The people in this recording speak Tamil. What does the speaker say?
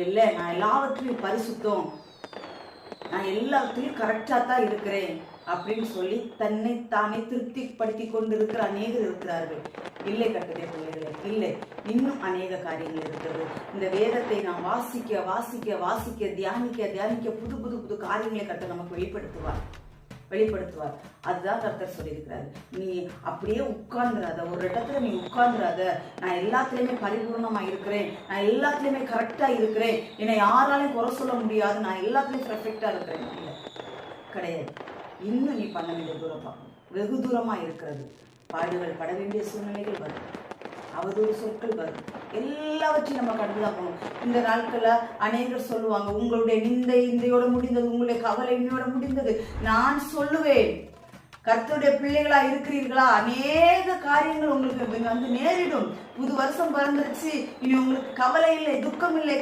இல்லை நான் எல்லாவற்றையும் பரிசுத்தம். நான் எல்லாத்துலயும் கரெக்டா தான் இருக்கிறேன் அப்படின்னு சொல்லி தன்னை தானே திருப்திப்படுத்தி கொண்டு இருக்கிற அநேகர் இருக்கிறார்கள். இல்லை கட்டுரை பிள்ளைகளே இல்லை. இன்னும் அநேக காரியங்கள் இருக்கிறது. இந்த வேதத்தை நாம் வாசிக்க வாசிக்க வாசிக்க தியானிக்க தியானிக்க புது புது புது காரியங்களை கட்ட நமக்கு வெளிப்படுத்துவார். வெளிப்படுத்துவார். அதுதான் கர்த்தர் சொல்லியிருக்கிறாரு. நீ அப்படியே உட்கார்ந்துராத ஒரு இடத்துல நீ உட்கார்ந்துராத நான் எல்லாத்துலயுமே பரிபூர்ணமா இருக்கிறேன். நான் எல்லாத்துலயுமே கரெக்டா இருக்கிறேன். என்னை யாராலையும் குறை சொல்ல முடியாது. நான் எல்லாத்துலேயும் பர்ஃபெக்டாக இருக்கிறேன். இல்லை. கிடையாது. இன்னும் நீ பண்ண வேண்டிய தூரம் பார்க்கணும் வெகு தூரமா இருக்கிறது. பாடுகள் பட வேண்டிய சூழ்நிலைகள் வரும். அவதூறு சொற்கள் வரும். எல்லாவற்றையும் நம்ம கடந்து தான் போகணும். இந்த நாட்கள்ல அநேகர் சொல்லுவாங்க உங்களுடைய நிந்தை இந்தையோட முடிந்தது உங்களுடைய கவலை இன்னையோட முடிந்தது. நான் சொல்லுவேன். கர்த்தருடைய பிள்ளைகளா இருக்கிறீர்களா? அநேக காரியங்கள் உங்களுக்கு வந்து நேரிடும். புது வருஷம் பிறந்துருச்சு. இனி உங்களுக்கு கவலை இல்லை துக்கம் இல்லை.